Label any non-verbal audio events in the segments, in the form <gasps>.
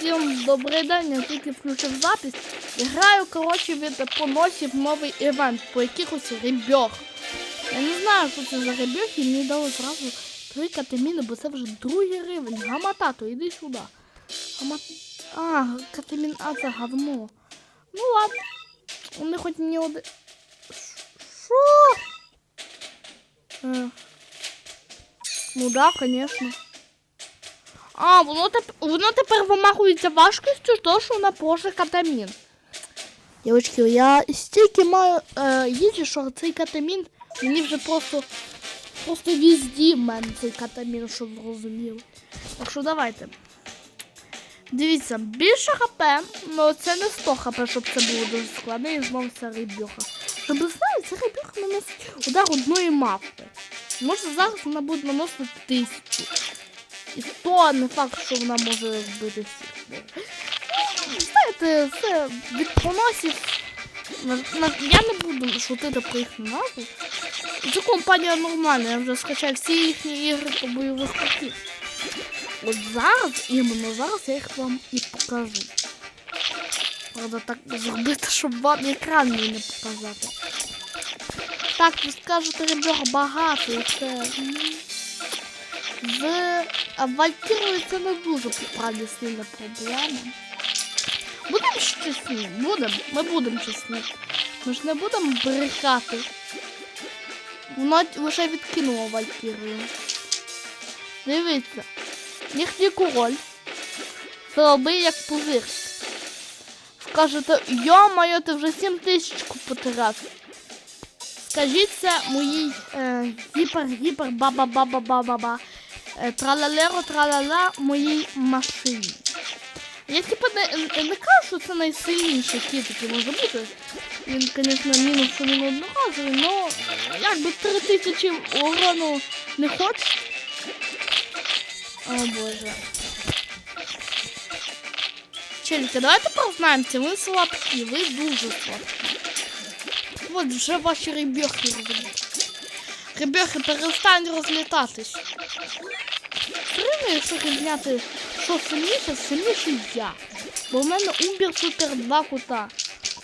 Всім добрий день, я тільки включив запис. І граю, коротше, від поносів новий івент по якихось ребьох. Я не знаю, що це за ребьох, і мені дали зразу три катаміни, бо це вже другий рівень. Гаматато, іди сюди. Гама... А, катамін, а це говно. Ну ладно. Вони хоч мені один. Що? Е. Ну да, конечно. А, воно, теп... воно тепер вимахується важкістю, то що на Porsche катамін. Дівчатки, я стільки маю е, їжі, що цей катамін мені вже просто просто візді в мене цей катамін, щоб зрозуміли. Так що давайте. Дивіться, більше хп, але це не 100 хп, щоб це було дуже складно, і знову це рибюха. Щоб ви знали, це рибюха наносить удар одної мавпи. Може зараз вона буде наносити тисячу. І то не факт, що вона може вбити всіх. Знаєте, це від поносів. Я не буду шутити про їхню назву. Ця компанія нормальна, я вже скачав всі їхні ігри по бойових котів. От зараз, іменно зараз я їх вам і покажу. Правда, так зробити, щоб вам екран мені не показати. Так, ви скажете, ребята, багато і це. З Валькірою це не дуже насправді сильна проблема. Будемо чесні, будемо, ми будемо чесні. Ми ж не будемо брехати. Вона лише відкинула Валькірію. Дивіться, їхній король зробив як пузир. Скажете, йо-моє, ти вже 7 тисяч потратив. Скажіть це моїй е, гіпер-гіпер баба-баба-баба-ба. Е, тралалеро тралала моїй машині. Я типа не, не кажу, що це найсильніший кіт, який може бути. Він, звісно, мінус, він одноразовий, але якби 3000 урону не хочеш. О боже. Челіки, давайте познаємося, ви слабкі, ви дуже слабкі. От вже ваші ребехи. Ребехи, перестань розлітатись. Стрімно, якщо рівняти, що сильніше, сильніший я. Бо в мене Умбер Супер 2 кута.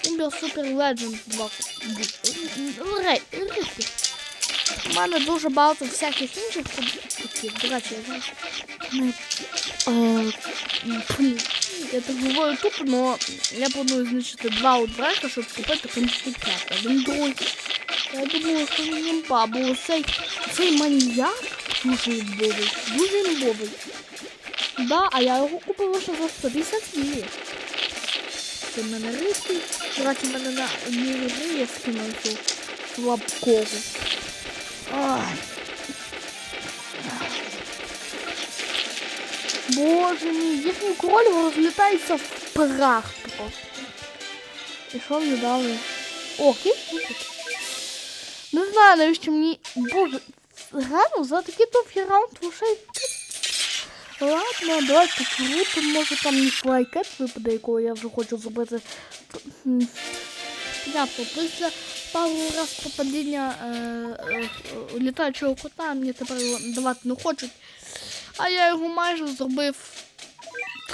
Умбер Супер Легенд 2 кута. У мене дуже багато всяких інших кутів. До речі, я. Ну, е, Я так говорю тупо, но я планую знищити два удбрека, щоб купити конфікат. Один другий. Я думаю, що він імба, бо цей, цей маньяк дуже імбовий, дуже імбовий. Да, а я його купив лише за 150 гривень. Це в мене риски. Короче, в мене на одній гри я цю слабкого. Ай. Боже мій, їхній король розлітається в прах просто. І що мені дали? О, кіт. Не знаю, навіщо мені. Боже, реально за такий довгий раунд лише. Ладно, давайте покрутимо, може там не флайкет випаде, якого я вже хочу зробити. Понятно, після пару раз попадіння е, е, е, літаючого кота мені тепер його давати не хочуть. А я його майже зробив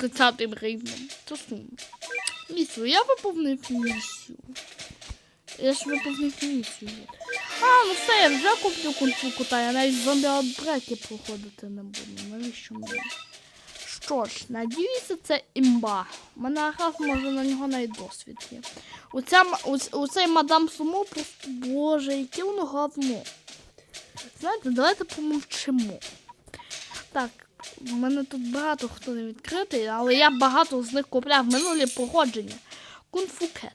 30-м рівнем. Це сумно. Місію, я виповнив місію. Я ж виповнив місію. А, ну все, я вже куплю кунфу кота, я навіть зомбі аутбреки проходити не буду. Навіщо мені? Що ж, надіюся, це імба. У мене якраз може на нього навіть досвід є. Оця, м- оц- оцей мадам Сумо просто, боже, яке воно говно. Знаєте, давайте помовчимо. Так, у мене тут багато хто не відкритий, але я багато з них купляв минулі походження. Кунфукет.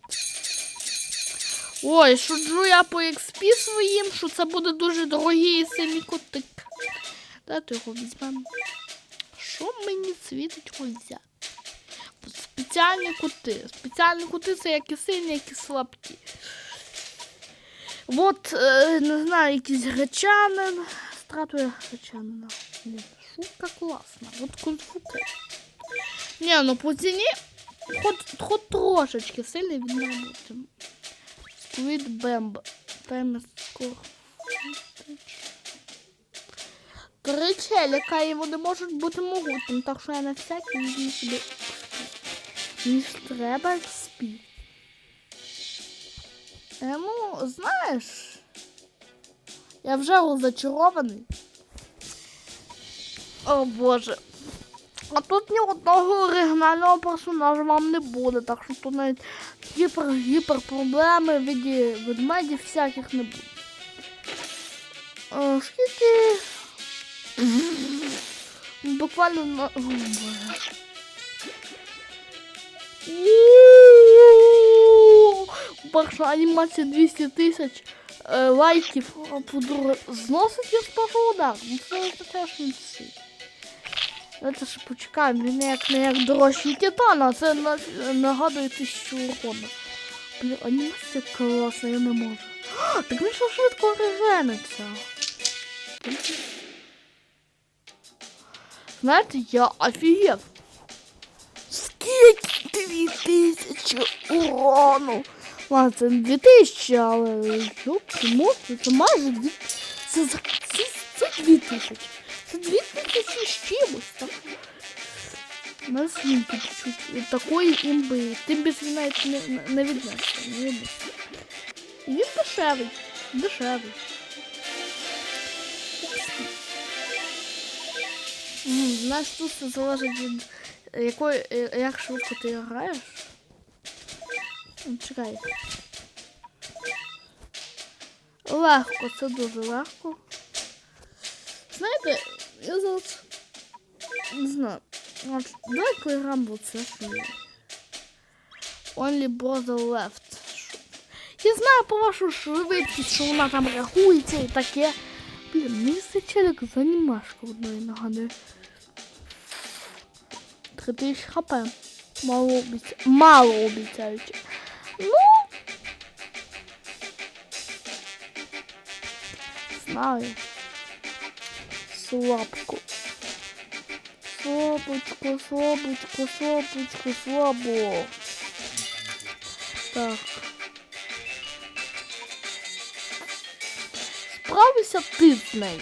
Ой, шуджу я по XP своїм, що це буде дуже дорогий і сильний котик. Давайте його візьмемо. Що мені світить взяти? Спеціальні кути. Спеціальні кути це як і сильні, як і слабкі. От, е, не знаю, якийсь гречанин. Стратуя гречанина. Шутка класна. От кунфуке. Ні, ну по ціні хоч, хоч трошечки сильний він не бути. Сквід Бемб. Три челіка, і вони можуть бути могутнім, так що я на всякий візьму собі. ніж треба XP. Е, ну, знаєш, я вже розочарований. О боже. А тут ні одного оригінального персонажа вам не буде, так що тут навіть гіпер-гіпер проблеми в виді ведмедів всяких не буде. О, скільки. Буквально на. Перша анімація 200 тисяч е, лайків, а по-друге, зносить я спершу удар. Ну це це теж не всі. Давайте ще почекаємо, він як не як дорожчий титан, а це на, нагадує тисячу урона. Блін, анімація класна, я не можу. А, так він що швидко режениться. Знаєте, я офігев. Скільки дві тисячі урону? Ладно, це не дві тисячі, але мотки, це майже дві. Це, це, це дві тисячі. Це дві тисячі з чимось. Так? У нас свинки чуть-чуть від такої імби. Тим він навіть не, не, не віднесеться. Не віднесеться. І він дешевий. Дешевий. Знаєш, тут все залежить від якої, е, як швидко ти граєш. Чекай. Легко, це дуже легко. Знаєте, я зараз не знаю. От, давай поіграємо це. Only brother left. Я знаю по вашу швидкість, що вона там рахується і таке. Блін, мені цей челик з анімашку одної нагадує. 3000 хп. Мало обіця... Мало обіцяючи. Ну. Знаю. Слабко. Слабочко, слабочко, слабочко, слабо. Так. Справишся ти з нею?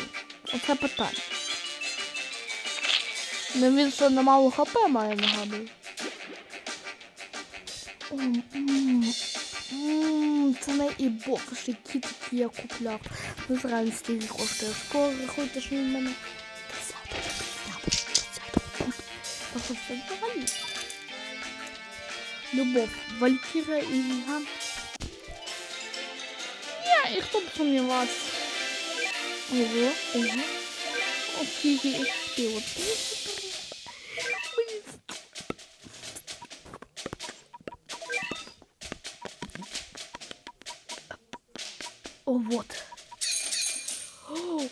Оце питання. Ну він що на мало хп має нагадую. Це не і бокси, які я купляв. Ну, зранку стільки коштує. Скоро виходить, що він мене. Любов, Валькіра і Гігант. Я, і хто б сумнівався. Ого, ого. Оскільки їх спіло. 30 Вот. <gasps>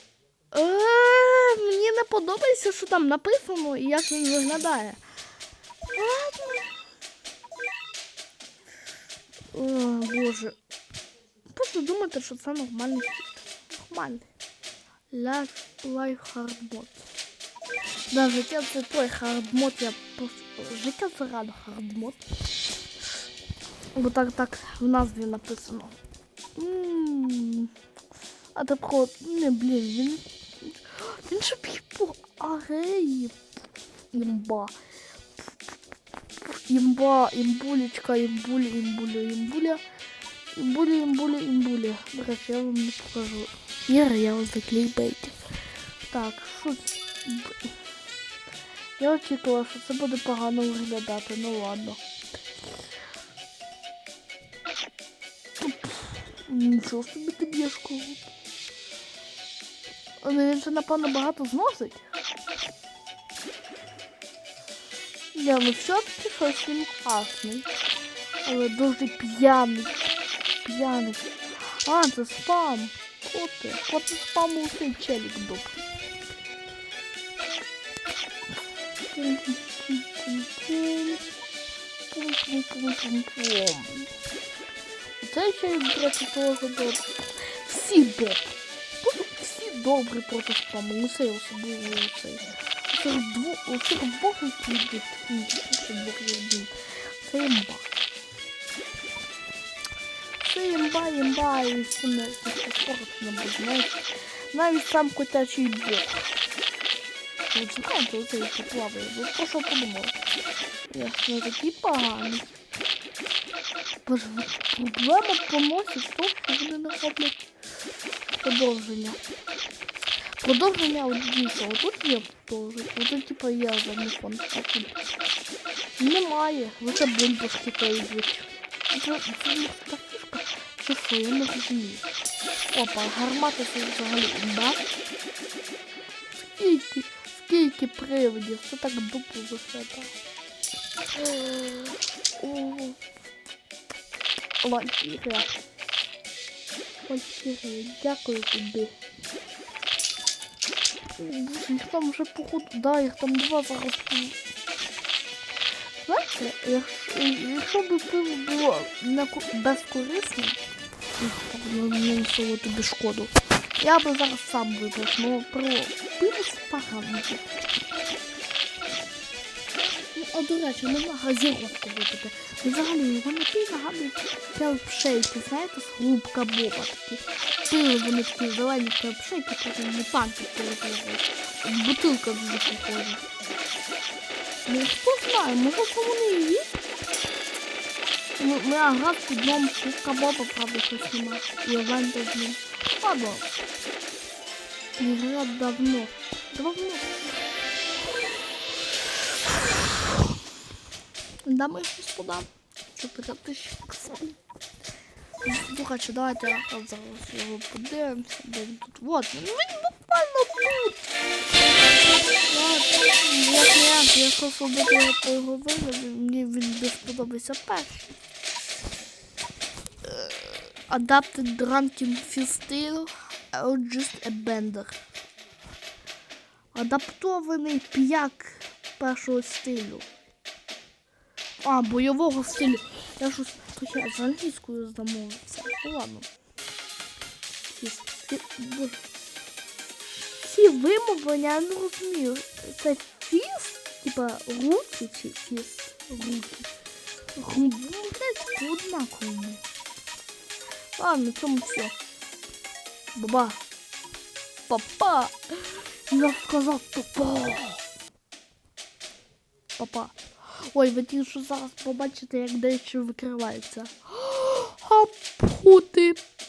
О, е, мені не подобається, що там написано і як він виглядає. О, боже. Просто думайте, що це нормальний світ. Нормальний. Life, life hard mode. Да, життя це той mode, я просто... Життя це рано mode. Бо так, так в назві написано. А такого, не, блін, він... Він же б'є по ареї. Імба. Імба, імбулечка, імбуля, імбуля, імбуля. Імбуля, імбуля, імбуля. Я вам не покажу. Іра, я вас заклейбейтив. Так, що Я очікувала, що це буде погано виглядати, ну ладно. Нічого собі ти б'єш кого. Але він же, напевно, багато зносить. Я ну все-таки щось він класний. Але дуже п'яний. П'яний. А, це спам. Коти. Коти спаму цей челік добрий. Пум-пум-пум-пум-пум. Це й проти того добре. Всі добрі. Просто всі добрі проти спаму. Усе особливо усе. Усіх двох, усіх двох відповідь. Усіх двох відповідь. Це імба. Це імба, імба і смерть. Спорт не буде. Навіть, навіть сам котячий бог. тут знаєте, оцей поплаває. Ну про що подумав? Я ж не такий. Проблема поносить то, що вони не роблять продовження. Продовження от дійсно, отут є продовження, отут типа є задній фон, а тут немає. Лише бульбашки то йдуть. Це, така фішка, чи що, я не розумію. Опа, гармата це взагалі імба. Скільки, скільки приводів, це так дупо виглядає. О, Валькірія. Валькірія, дякую тобі. Їх там вже походу, да, їх там два зараз. Знаєте, якщо, б пиво було не безкорисним, тобі шкоду, я би зараз сам вибрав, ну про пиво спаганки. А до речі, можна газіровку випити. Ну, Взагалі, вони пиво нагадують келпшейки, знаєте, голубка Боба такі. Пили вони такі зелені келпшейки, потім не панки перепливають. Бутилка дуже похожа. Ну, хто знає, може це вони і є? Ми грав під дном Кубка Боба, правда, щось нема. І Івента з ним. Ладно. Не гра давно. Давно. Дами господа. 4 тисячі іксів. Слухайте, давайте от зараз його подивимося, він тут. Вот він, він буквально тут. Як не як, якщо його по його вигляду, мені він більш подобається перший. Е, Adapted Drunken Style or just a Bender. Адаптований п'як першого стилю. А, бойового стилю. Я щось трохи з англійською замовився. Ну ладно. Ці вимовлення я не розумію. Це фіс? Типа руки чи фіс? Руки. Руки. Ну, однаково. Ладно, цьому все. Баба. Папа. Я сказав папа. Папа. Ой, ви тільки що зараз побачите, як дещо викривається. <gasps> А пути